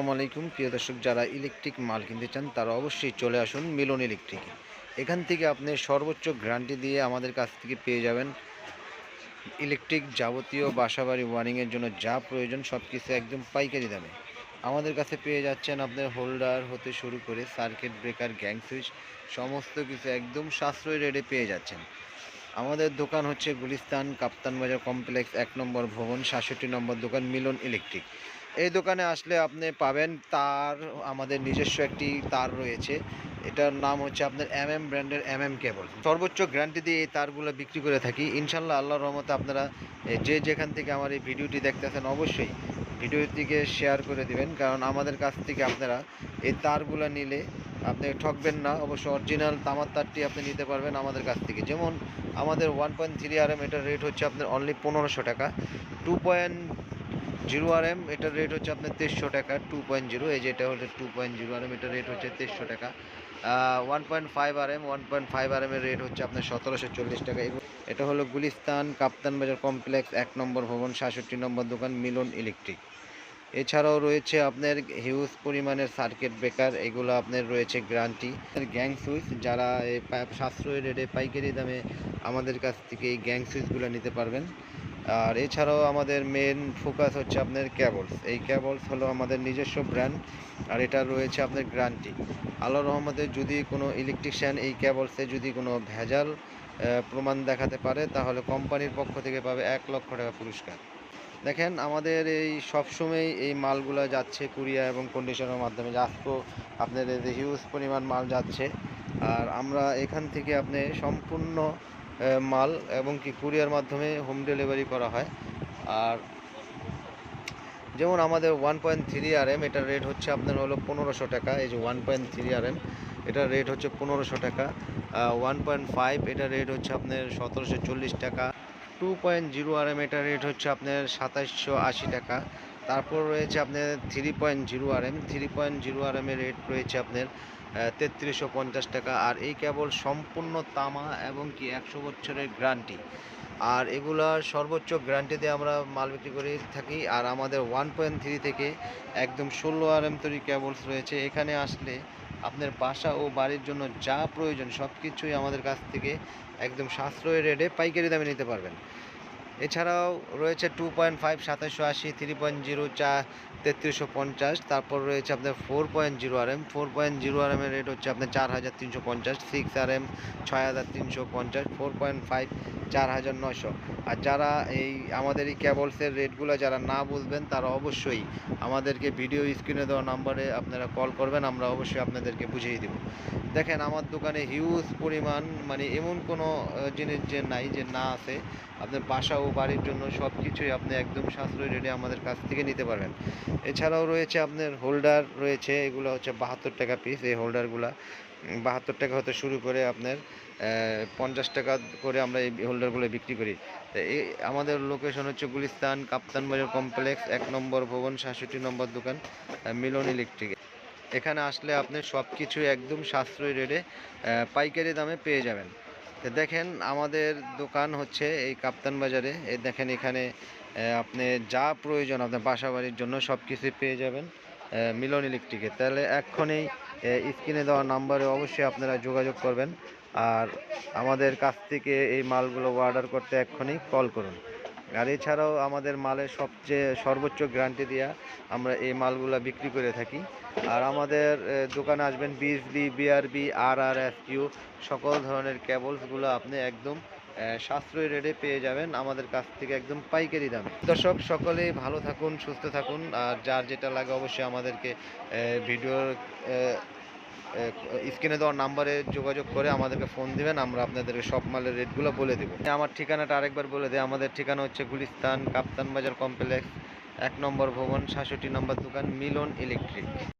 আসসালামু আলাইকুম। প্রিয় দর্শক, যারা ইলেকট্রিক মাল কিনতে চান, তারা অবশ্যই চলে আসুন মিলন ইলেকট্রিকে এখান থেকে আপনি সর্বোচ্চ গ্যারান্টি দিয়ে আমাদের কাছ থেকে পেয়ে যাবেন ইলেকট্রিক যাবতীয় বাসাবাড়ি ওয়ারিংয়ের জন্য যা প্রয়োজন সব কিছু একদম পাইকারি দামে। আমাদের কাছে পেয়ে যাচ্ছেন আপনার হোল্ডার হতে শুরু করে সার্কিট ব্রেকার গ্যাং সুইচ সমস্ত কিছু একদম সাশ্রয়ী রেটে পেয়ে যাচ্ছেন। আমাদের দোকান হচ্ছে গুলিস্তান কাপ্তান বাজার কমপ্লেক্স, এক নম্বর ভবন, সাতষট্টি নম্বর দোকান, মিলন ইলেকট্রিক। এই দোকানে আসলে আপনি পাবেন তার, আমাদের নিজস্ব একটি তার রয়েছে। এটার নাম হচ্ছে আপনার এম এম ব্র্যান্ডের এম এম কেবল। সর্বোচ্চ গ্যারান্টি দিয়ে এই তারগুলো বিক্রি করে থাকি। ইনশাল্লাহ আল্লাহর রহমতে আপনারা যে যেখান থেকে আমার এই ভিডিওটি দেখতেছেন, অবশ্যই ভিডিওটিকে শেয়ার করে দিবেন। কারণ আমাদের কাছ থেকে আপনারা এই তারগুলো নিলে আপনি ঠকবেন না, অবশ্য অরিজিনাল তামার তারটি আপনি নিতে পারবেন আমাদের কাছ থেকে। যেমন আমাদের one point three R M এটার রেট হচ্ছে আপনার অনলি পনেরোশো টাকা। Two point zero R M এটার রেট হচ্ছে আপনার তেইশশো টাকা। টু পয়েন্ট জিরো এই যেটা হচ্ছে two point zero R M এটার রেট হচ্ছে তেইশশো টাকা। One point five R M one point five R M এর রেট হচ্ছে আপনার সতেরোশো চল্লিশ টাকা। এটা হলো গুলিস্তান কাপ্তান বাজার কমপ্লেক্স, এক নম্বর ভবন, সাতষট্টি নম্বর দোকান, মিলন ইলেকট্রিক। এছাড়াও রয়েছে আপনার হিউজ পরিমাণের সার্কিট ব্রেকার এগুলো আপনার রয়েছে গ্যারান্টি গ্যাং সুইচ যারা এই সাশ্রয়ী রেটে পাইকারি দামে আমাদের কাছ থেকে এই গ্যাং সুইচগুলো নিতে পারবেন। আর এছাড়াও আমাদের মেন ফোকাস হচ্ছে আপনার ক্যাবলস এই ক্যাবলস হলো আমাদের নিজস্ব ব্র্যান্ড আর এটা রয়েছে আপনার গ্যারান্টি আল্লাহ রহমতে যদি কোনো ইলেকট্রিশিয়ান এই ক্যাবলসে যদি কোনো ভেজাল প্রমাণ দেখাতে পারে, তাহলে কোম্পানির পক্ষ থেকে পাবে এক লক্ষ টাকা পুরস্কার। দেখেন, আমাদের এই সবসময় এই মালগুলো যাচ্ছে কুরিয়া এবং কন্ডিশনের মাধ্যমে। আজকেও আপনার হিউজ পরিমাণ মাল যাচ্ছে, আর আমরা এখান থেকে আপনি সম্পূর্ণ মাল এবং কি কুরিয়ার মাধ্যমে হোম ডেলিভারি করা হয়। আর যেমন আমাদের one point three R M এটার রেট হচ্ছে আপনার হলো পনেরোশো টাকা। এই যে one point three R M এটার রেট হচ্ছে পনেরোশো টাকা। ওয়ান পয়েন্ট ফাইভ এটার রেট হচ্ছে আপনার সতেরোশো চল্লিশ টাকা। Two point zero R M এটার রেট হচ্ছে আপনার সাতাশশো আশি টাকা। তারপর রয়েছে আপনার three point zero R M three point zero R এমের rate রয়েছে আপনার তেত্রিশশো পঞ্চাশ টাকা। আর এই কেবল সম্পূর্ণ তামা এবং কি একশো বছরের গ্যারান্টি আর এগুলার সর্বোচ্চ গ্যারান্টিতে আমরা মাল বিক্রি করে থাকি। আর আমাদের ওয়ান পয়েন্ট থ্রি থেকে একদম ষোলো আর এম তৈরি কেবলস রয়েছে। এখানে আসলে আপনার বাসা ও বাড়ির জন্য যা প্রয়োজন সব কিছুই আমাদের কাছ থেকে একদম সাশ্রয়ী রেটে পাইকারি দামে নিতে পারবেন। এছাড়াও রয়েছে টু পয়েন্ট ফাইভ সাতাশশো আশি থ্রি পয়েন্ট জিরো চা তেত্রিশশো পঞ্চাশ, তারপর রয়েছে আপনার four point zero R M four point zero R এমের rate হচ্ছে আপনার চার হাজার তিনশো পঞ্চাশ সিক্স আর এম ছয় হাজার তিনশো পঞ্চাশ ফোর পয়েন্ট ফাইভ চার হাজার নশো আর যারা এই আমাদের এই ক্যাবলসের রেটগুলো যারা না বুঝবেন, তারা অবশ্যই আমাদেরকে ভিডিও স্ক্রিনে দেওয়া নাম্বারে আপনারা কল করবেন, আমরা অবশ্যই আপনাদেরকে বুঝিয়ে দেব। দেখেন, আমার দোকানে হিউজ পরিমাণ মানে এমন কোনো জিনিস যে নাই, যে না আছে, আপনার বাসা ও বাড়ির জন্য সব কিছুই আপনি একদম সাশ্রয়ী রেটে আমাদের কাছ থেকে নিতে পারবেন। এছাড়াও রয়েছে আপনার হোল্ডার রয়েছে, এগুলো হচ্ছে বাহাত্তর টাকা পিস এই হোল্ডারগুলো বাহাত্তর টাকা হতে শুরু করে আপনার পঞ্চাশ টাকা করে আমরা এই হোল্ডারগুলো বিক্রি করি। এই আমাদের লোকেশন হচ্ছে গুলিস্তান, কাপ্তান বাজার কমপ্লেক্স এক নম্বর ভবন, সাতষট্টি নম্বর দোকান মিলন ইলেকট্রিক এখানে আসলে আপনি সব কিছু একদম সাশ্রয়ী রেটে পাইকারি দামে পেয়ে যাবেন। তো দেখেন, আমাদের দোকান হচ্ছে এই কাপ্তান বাজারে। এই দেখেন এখানে আপনি যা প্রয়োজন আপনার বাসা বাড়ির জন্য সব কিছুই পেয়ে যাবেন মিলন ইলেকট্রিকে। তাহলে এক্ষণেই স্ক্রিনে দেওয়া নাম্বারে অবশ্যই আপনারা যোগাযোগ করবেন। আর আমাদের কাছ থেকে এই মালগুলো অর্ডার করতে এক্ষণেই কল করুন। আর এছাড়াও আমাদের মালের সবচেয়ে সর্বোচ্চ গ্যারান্টি দেওয়া আমরা এই মালগুলো বিক্রি করে থাকি। আর আমাদের দোকানে আসবেন বিএসবি বিআরবি আর আর এস কিউ সকল ধরনের কেবলসগুলো আপনি একদম সাশ্রয়ী রেটে পেয়ে যাবেন আমাদের কাছ থেকে একদম পাইকারি দামে। দর্শক, সকলেই ভালো থাকুন, সুস্থ থাকুন, আর যার যেটা লাগে অবশ্যই আমাদেরকে ভিডিওর স্ক্রিনে দেওয়ার নাম্বারে যোগাযোগ করে আমাদেরকে ফোন দিবেন, আমরা আপনাদেরকে সব মালের রেটগুলো বলে দেবো। আমার ঠিকানাটা আরেকবার বলে দিই, আমাদের ঠিকানা হচ্ছে গুলিস্তান কাপ্তান বাজার কমপ্লেক্স, এক নম্বর ভবন, সাতষট্টি নম্বর দোকান, মিলন ইলেকট্রিক।